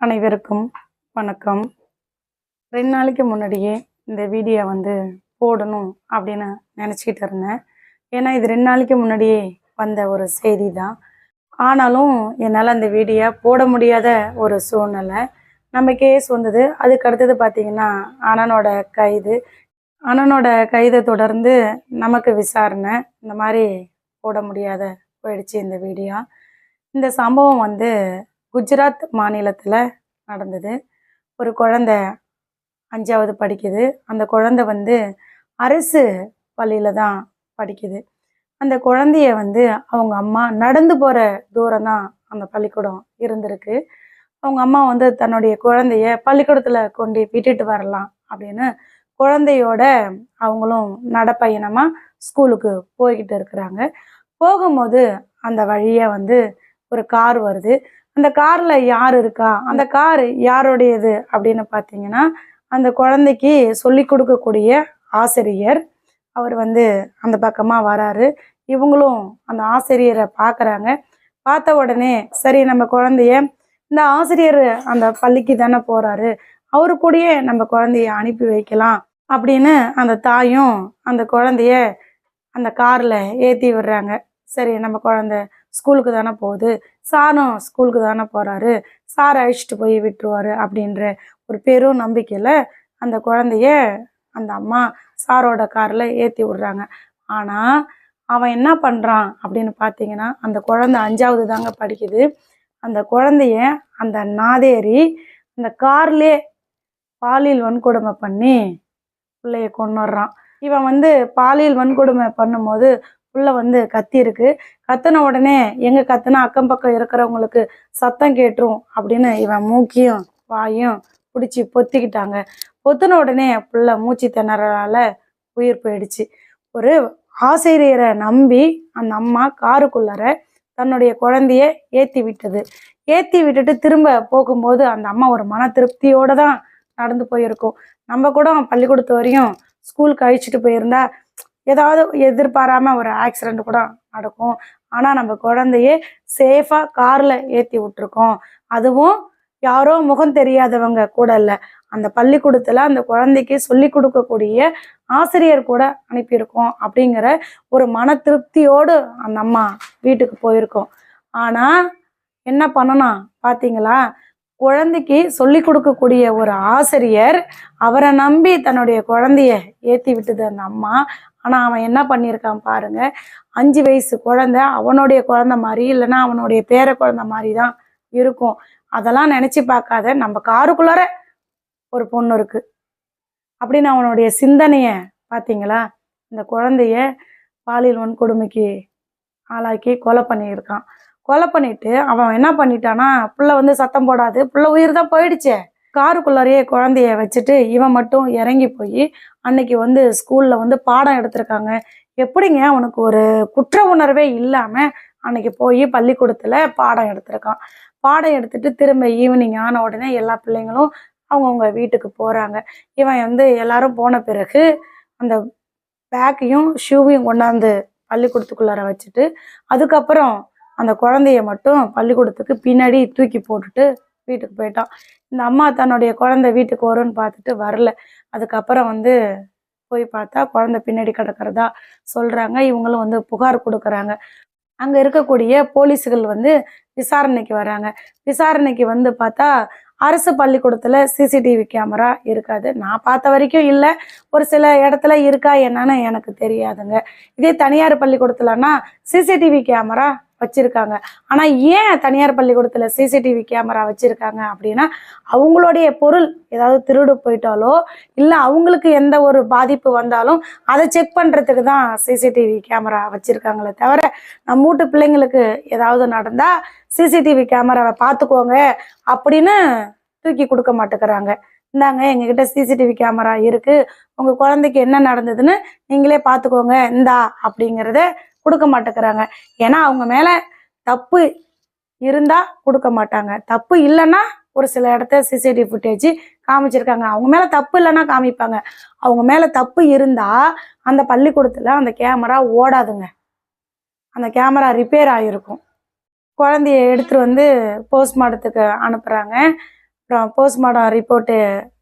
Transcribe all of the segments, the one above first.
அனைவருக்கும் வணக்கம். ரெண்டு நாளைக்கு முன்னாடியே இந்த வீடியோ வந்து போடணும் அப்படின்னு நினச்சிக்கிட்டு இருந்தேன். ஏன்னா இது ரெண்டு நாளைக்கு முன்னாடியே வந்த ஒரு செய்தி தான் ஆனாலும் என்னால் அந்த வீடியோ போட முடியாத ஒரு சூழ்நிலை. நம்ம கேஸ் வந்தது அதுக்கு அடுத்தது பார்த்திங்கன்னா அண்ணனோட கைது. அண்ணனோட கைதை தொடர்ந்து நமக்கு விசாரணை. இந்த மாதிரி போட முடியாத போயிடுச்சு இந்த வீடியோ. இந்த சம்பவம் வந்து குஜராத் மாநிலத்தில் நடந்தது. ஒரு குழந்த அஞ்சாவது படிக்குது. அந்த குழந்தை வந்து அரசு பள்ளியில் தான் படிக்குது. அந்த குழந்தைய வந்து அவங்க அம்மா நடந்து போகிற தூரம் தான் அந்த பள்ளிக்கூடம் இருந்திருக்கு. அவங்க அம்மா வந்து தன்னுடைய குழந்தைய பள்ளிக்கூடத்தில் கொண்டு விட்டுட்டு வரலாம் அப்படின்னு குழந்தையோட அவங்களும் நடப்பயணமாக ஸ்கூலுக்கு போய்கிட்டு இருக்கிறாங்க. போகும்போது அந்த வழியாக வந்து ஒரு கார் வருது. அந்த காரில் யார் இருக்கா? அந்த கார் யாருடையது? அப்படின்னு பார்த்தீங்கன்னா அந்த குழந்தைக்கு சொல்லி கொடுக்கக்கூடிய ஆசிரியர் அவர் வந்து அந்த பக்கமாக வராரு. இவங்களும் அந்த ஆசிரியரை பார்க்குறாங்க பார்த்த உடனே சரி நம்ம குழந்தைய இந்த ஆசிரியர் அந்த பள்ளிக்கு தானே போகிறாரு அவரு கூடயே நம்ம குழந்தைய அனுப்பி வைக்கலாம் அப்படின்னு அந்த தாயும் அந்த குழந்தைய அந்த காரில் ஏற்றி விடுறாங்க. சரி நம்ம குழந்தை ஸ்கூலுக்கு தானே போகுது. சாரும் ஸ்கூலுக்கு தானே போகிறாரு சார் அழைச்சிட்டு போய் விட்டுருவாரு அப்படின்ற ஒரு பெரும் நம்பிக்கையில் அந்த குழந்தைய அந்த அம்மா சாரோட காரில் ஏற்றி விடுறாங்க. ஆனால் அவன் என்ன பண்ணுறான் அப்படின்னு பார்த்தீங்கன்னா அந்த குழந்தை அஞ்சாவது தாங்க படிக்குது. அந்த குழந்தைய அந்த நாதேரி அந்த கார்லே பாலியல் வன்கொடுமை பண்ணி பிள்ளைய கொண்டுடுறான் இவன் வந்து பாலியல் வன்கொடுமை பண்ணும்போது புள்ள வந்து கத்தி இருக்கு உடனே எங்கே கத்துனா அக்கம் பக்கம் இருக்கிறவங்களுக்கு சத்தம் கேட்டுரும் அப்படின்னு இவன் மூக்கியும் வாயும் பிடிச்சி பொத்திக்கிட்டாங்க. பொத்துன உடனே புள்ள மூச்சு திணறலால உயிர் போயிடுச்சு. ஒரு ஆசிரியரை நம்பி அந்த அம்மா காருக்குள்ளார தன்னுடைய குழந்தைய ஏற்றி விட்டது. ஏற்றி விட்டுட்டு திரும்ப போகும்போது அந்த அம்மா ஒரு மன திருப்தியோடு தான் நடந்து போயிருக்கும். நம்ம கூட பள்ளிக்கூடத்து வரையும் ஸ்கூலுக்கு அழிச்சிட்டு போயிருந்தா ஏதாவது எதிர்பாராம ஒரு ஆக்சிடென்ட் கூட நடக்கும். ஆனா நம்ம குழந்தைய சேஃபாக கார்ல ஏத்தி விட்டுருக்கோம். அதுவும் யாரோ முகம் தெரியாதவங்க கூட இல்ல. அந்த பள்ளிக்கூடத்துல அந்த குழந்தைக்கு சொல்லி கொடுக்கக்கூடிய ஆசிரியர் கூட அனுப்பியிருக்கோம் அப்படிங்கிற ஒரு மன திருப்தியோடு அந்த அம்மா வீட்டுக்கு போயிருக்கோம். ஆனா என்ன பண்ணணும் பாத்தீங்களா? குழந்தைக்கு சொல்லி கொடுக்கக்கூடிய ஒரு ஆசிரியர் அவரை நம்பி தன்னுடைய குழந்தைய ஏத்தி விட்டது அந்த அம்மா. ஆனா அவன் என்ன பண்ணியிருக்கான் பாருங்க. அஞ்சு வயசு குழந்தை அவனுடைய குழந்தை மாதிரி இல்லைன்னா அவனுடைய பேர குழந்தை மாதிரி தான் இருக்கும். அதெல்லாம் நினச்சி பார்க்காத நம்ம காருக்குள்ளார ஒரு பொண்ணு இருக்கு. அப்படின்னு அவனுடைய சிந்தனைய பார்த்தீங்களா? இந்த குழந்தைய பாலியல் வன்கொடுமைக்கு ஆளாக்கி கொலை பண்ணியிருக்கான். கொலை பண்ணிட்டு அவன் என்ன பண்ணிட்டானா புள்ள வந்து சத்தம் போடாது புள்ள உயிர் தான் போயிடுச்சே. காருக்குள்ளாரையே குழந்தைய வச்சுட்டு இவன் மட்டும் இறங்கி போய் அன்னைக்கு வந்து ஸ்கூல்ல வந்து பாடம் எடுத்திருக்காங்க. எப்படிங்க அவனுக்கு ஒரு குற்ற உணர்வே இல்லாம அன்னைக்கு போய் பள்ளிக்கூடத்துல பாடம் எடுத்திருக்கான். பாடம் எடுத்துட்டு திரும்ப ஈவினிங் ஆன உடனே எல்லா பிள்ளைங்களும் அவங்கவுங்க வீட்டுக்கு போறாங்க. இவன் வந்து எல்லாரும் போன பிறகு அந்த பேக்கையும் ஷூவையும் கொண்டாந்து பள்ளிக்கூடத்துக்குள்ளார வச்சுட்டு அதுக்கப்புறம் அந்த குழந்தைய மட்டும் பள்ளிக்கூடத்துக்கு பின்னாடி தூக்கி போட்டுட்டு வீட்டுக்கு போயிட்டான். இந்த அம்மா தன்னுடைய குழந்தை வீட்டுக்கு வரும்னு பார்த்துட்டு வரல. அதுக்கப்புறம் வந்து போய் பார்த்தா குழந்தை பின்னாடி கிடக்கிறதா சொல்கிறாங்க இவங்களும் வந்து புகார் கொடுக்குறாங்க. அங்கே இருக்கக்கூடிய போலீஸுகள் வந்து விசாரணைக்கு வராங்க. விசாரணைக்கு வந்து பார்த்தா அரசு பள்ளிக்கூடத்தில் சிசிடிவி கேமரா இருக்காது. நான் பார்த்த வரைக்கும் இல்லை. ஒரு சில இடத்துல இருக்கா என்னன்னு எனக்கு தெரியாதுங்க. இதே தனியார் பள்ளிக்கூடத்துலன்னா சிசிடிவி கேமரா வச்சுருக்காங்க. ஆனால் ஏன் தனியார் பள்ளிக்கூடத்தில் சிசிடிவி கேமரா வச்சுருக்காங்க அப்படின்னா அவங்களுடைய பொருள் ஏதாவது திருடு போயிட்டாலோ இல்லை அவங்களுக்கு எந்த ஒரு பாதிப்பு வந்தாலும் அதை செக் பண்ணுறதுக்கு தான் சிசிடிவி கேமரா வச்சுருக்காங்களே தவிர நம்ம வீட்டு பிள்ளைங்களுக்கு ஏதாவது நடந்தால் சிசிடிவி கேமராவை பார்த்துக்கோங்க அப்படின்னு தூக்கி கொடுக்க மாட்டேங்கிறாங்க. இந்தாங்க எங்ககிட்ட சிசிடிவி கேமரா இருக்குது உங்கள் குழந்தைக்கு என்ன நடந்ததுன்னு நீங்களே பார்த்துக்கோங்க இந்தா அப்படிங்கிறத கொடுக்க மாட்டேங்கிறாங்க. ஏன்னா அவங்க மேலே தப்பு இருந்தால் கொடுக்க மாட்டாங்க. தப்பு இல்லைன்னா ஒரு சில இடத்த சிசிடிவி ஃபுட்டேஜ் காமிச்சிருக்காங்க. அவங்க மேலே தப்பு இல்லைன்னா காமிப்பாங்க. அவங்க மேலே தப்பு இருந்தால் அந்த பள்ளிக்கூடத்தில் அந்த கேமரா ஓடாதுங்க. அந்த கேமரா ரிப்பேர் ஆகிருக்கும் குழந்தைய எடுத்துட்டு வந்து போஸ்ட்மார்ட்டத்துக்கு அனுப்புகிறாங்க அப்புறம் போஸ்ட்மார்ட்டம் ரிப்போர்ட்டு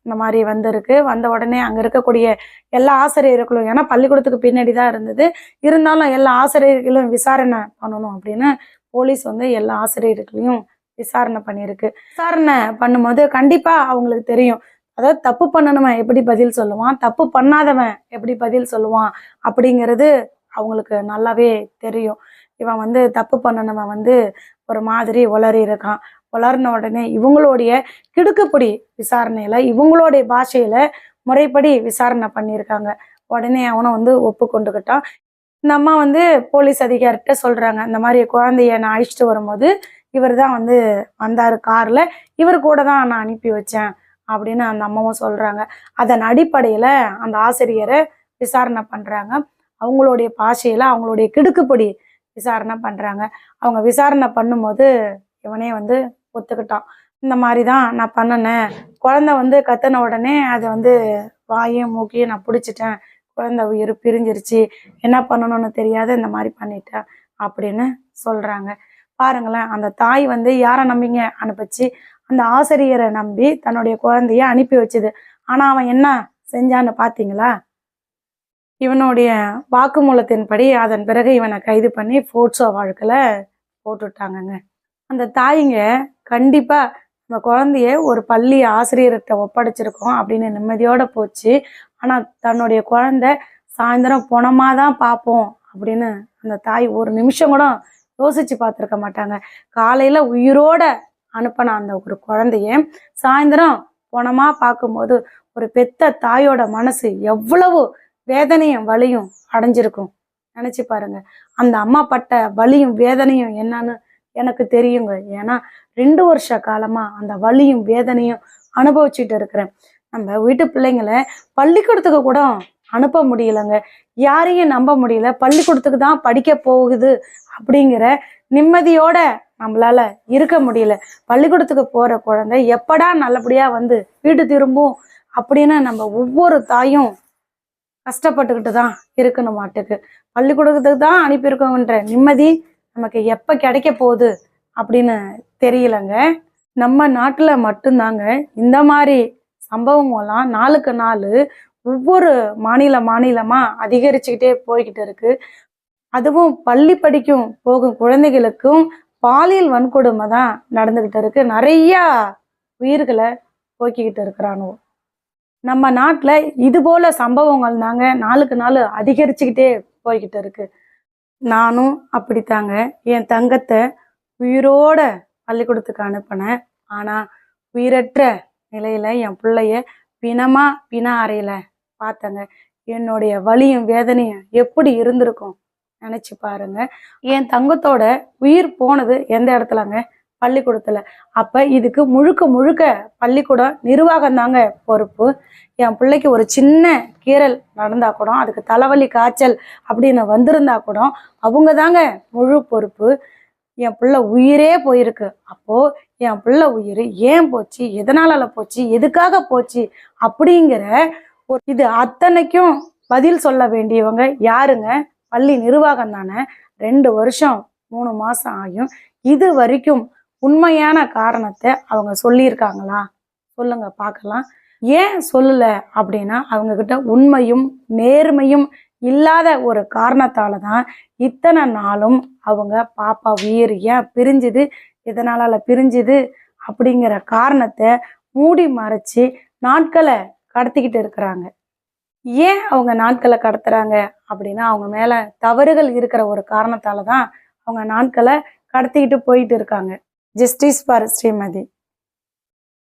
இந்த மாதிரி வந்திருக்கு. வந்த உடனே அங்கே இருக்கக்கூடிய எல்லா ஆசிரியர்களும் ஏன்னா பள்ளிக்கூடத்துக்கு பின்னாடி தான் இருந்தது. இருந்தாலும் எல்லா ஆசிரியர்களும் விசாரணை பண்ணணும் அப்படின்னு போலீஸ் வந்து எல்லா ஆசிரியர்களையும் விசாரணை பண்ணியிருக்கு. விசாரணை பண்ணும்போது கண்டிப்பாக அவங்களுக்கு தெரியும். அதாவது தப்பு பண்ணனவன் எப்படி பதில் சொல்லுவான்? தப்பு பண்ணாதவன் எப்படி பதில் சொல்லுவான்? அப்படிங்கிறது அவங்களுக்கு நல்லாவே தெரியும். இவன் வந்து தப்பு பண்ணனவன் வந்து ஒரு மாதிரி உளறி இருக்கான் வளர்ன உடனே இவங்களுடைய கிடுக்குப்பிடி விசாரணையில இவங்களுடைய பாஷையில முறைப்படி விசாரணை பண்ணியிருக்காங்க. உடனே அவனும் வந்து ஒப்புக்கொண்டுக்கிட்டான் இந்த அம்மா வந்து போலீஸ் அதிகாரிகிட்ட சொல்றாங்க. இந்த மாதிரி குழந்தைய நான் அழைச்சிட்டு வரும்போது இவர் தான் வந்து வந்தார் கார்ல. இவர் கூட தான் நான் அனுப்பி வச்சேன் அப்படின்னு அந்த அம்மாவும் சொல்றாங்க. அதன் அடிப்படையில அந்த ஆசிரியரை விசாரணை பண்றாங்க. அவங்களுடைய பாஷையில அவங்களுடைய கிடுக்குப்படி விசாரணை பண்றாங்க. அவங்க விசாரணை பண்ணும்போது இவனே வந்து ஒத்துக்கிட்டான் இந்த மாதிரி தான் நான் பண்ணினேன். குழந்தை வந்து கத்தின உடனே அதை வந்து வாயும் மூக்கையும் நான் பிடிச்சிட்டேன். குழந்தை உயிர் பிரிஞ்சிருச்சு. என்ன பண்ணணும்னு தெரியாத இந்த மாதிரி பண்ணிட்டேன் அப்படின்னு சொல்கிறாங்க பாருங்களேன் அந்த தாய் வந்து யாரை நம்பிங்க? அனுப்பிச்சு அந்த ஆசிரியரை நம்பி தன்னுடைய குழந்தைய அனுப்பி வச்சுது. ஆனால் அவன் என்ன செஞ்சான்னு பார்த்தீங்களா இவனுடைய வாக்குமூலத்தின்படி அதன் பிறகு இவனை கைது பண்ணி போட்சோ வழக்கில் போட்டுட்டாங்கங்க. அந்த தாய்ங்க கண்டிப்பாக நம்ம குழந்தைய ஒரு பள்ளி ஆசிரியர்கிட்ட ஒப்படைச்சிருக்கோம் அப்படின்னு நிம்மதியோடு போச்சு. ஆனால் தன்னுடைய குழந்தை சாயந்தரம் பணமா தான் பார்ப்போம் அப்படின்னு அந்த தாய் ஒரு நிமிஷம் கூட யோசிச்சு பார்த்துருக்க மாட்டாங்க. காலையில் உயிரோட அனுப்பின அந்த ஒரு குழந்தைய சாயந்தரம் பணமா பார்க்கும்போது ஒரு பெத்த தாயோட மனசு எவ்வளவு வேதனையும் வலியும் அடைஞ்சிருக்கும். நினச்சி பாருங்க. அந்த அம்மா பட்ட வலியும் வேதனையும் என்னன்னு எனக்கு தெரியுங்க. ஏன்னா ரெண்டு வருஷ காலமா அந்த வலியும் வேதனையும் அனுபவிச்சுட்டு இருக்கிறேன். நம்ம வீட்டு பிள்ளைங்களை பள்ளிக்கூடத்துக்கு கூட அனுப்ப முடியலங்க. யாரையும் நம்ப முடியல. பள்ளிக்கூடத்துக்கு தான் படிக்க போகுது அப்படிங்கிற நிம்மதியோட நம்மளால இருக்க முடியல. பள்ளிக்கூடத்துக்கு போற குழந்தை எப்படா நல்லபடியா வந்து வீடு திரும்பும் அப்படின்னு நம்ம ஒவ்வொரு தாயும் கஷ்டப்பட்டுக்கிட்டு தான் இருக்கணும் மாட்டுக்கு. பள்ளிக்கூடத்துக்கு தான் அனுப்பியிருக்கோன்ற நிம்மதி நமக்கு எப்போ கிடைக்க போகுது அப்படின்னு தெரியலங்க. நம்ம நாட்டில் மட்டும்தாங்க. இந்த மாதிரி சம்பவங்கள்லாம் நாளுக்கு நாள் ஒவ்வொரு மாநில மாநிலமாக அதிகரிச்சுக்கிட்டே போய்கிட்டு இருக்கு. அதுவும் பள்ளி படிக்கும் போகும் குழந்தைகளுக்கும் பாலியல் வன்கொடுமை தான் நடந்துக்கிட்டு இருக்கு. நிறையா உயிர்களை போக்கிக்கிட்டு இருக்கிறானோ நம்ம நாட்டில் இது போல சம்பவங்கள் தாங்க நாளுக்கு நாள் அதிகரிச்சுக்கிட்டே போய்கிட்டு இருக்குது நானும் அப்படித்தாங்க. என் தங்கத்தை உயிரோட பள்ளிக்கூடத்துக்கு அனுப்பினேன். ஆனால் உயிரற்ற நிலையில் என் பிள்ளைய பிணமாக பிண அறையில் பார்த்தேங்க. என்னுடைய வலியும் வேதனையும் எப்படி இருந்திருக்கும் நினச்சி பாருங்க. என் தங்கத்தோட உயிர் போனது எந்த இடத்துலங்க? பள்ளிக்கூடத்தில். அப்போ இதுக்கு முழுக்க முழுக்க பள்ளிக்கூடம் நிர்வாகம் தாங்க பொறுப்பு. என் பிள்ளைக்கு ஒரு சின்ன கீறல் நடந்தால் கூட அதுக்கு தலைவலி காய்ச்சல் அப்படின்னு வந்திருந்தா கூட அவங்க தாங்க முழு பொறுப்பு. என் பிள்ளை உயிரே போயிருக்கு. அப்போது என் பிள்ளை உயிர் ஏன் போச்சு எதனால போச்சு எதுக்காக போச்சு அப்படிங்கிற ஒரு இது அத்தனைக்கும் பதில் சொல்ல வேண்டியவங்க யாருங்க? பள்ளி நிர்வாகம் தானே ரெண்டு வருஷம் மூணு மாதம் ஆகும் இது வரைக்கும் உண்மையான காரணத்தை அவங்க சொல்லியிருக்காங்களா? சொல்லுங்க பார்க்கலாம். ஏன் சொல்லல அப்படின்னா அவங்க கிட்ட உண்மையும் நேர்மையும் இல்லாத ஒரு காரணத்தால தான் இத்தனை நாளும் அவங்க பாப்பா உயிர் ஏன் பிரிஞ்சுது? இதனால பிரிஞ்சுது? அப்படிங்கிற காரணத்தை மூடி மறைச்சு நாட்களை கடத்திக்கிட்டு இருக்கிறாங்க. ஏன் அவங்க நாட்களை கடத்துறாங்க அப்படின்னா அவங்க மேல தவறுகள் இருக்கிற ஒரு காரணத்தால தான் அவங்க நாட்களை கடத்திக்கிட்டு போயிட்டு இருக்காங்க. justice for Srimadhi.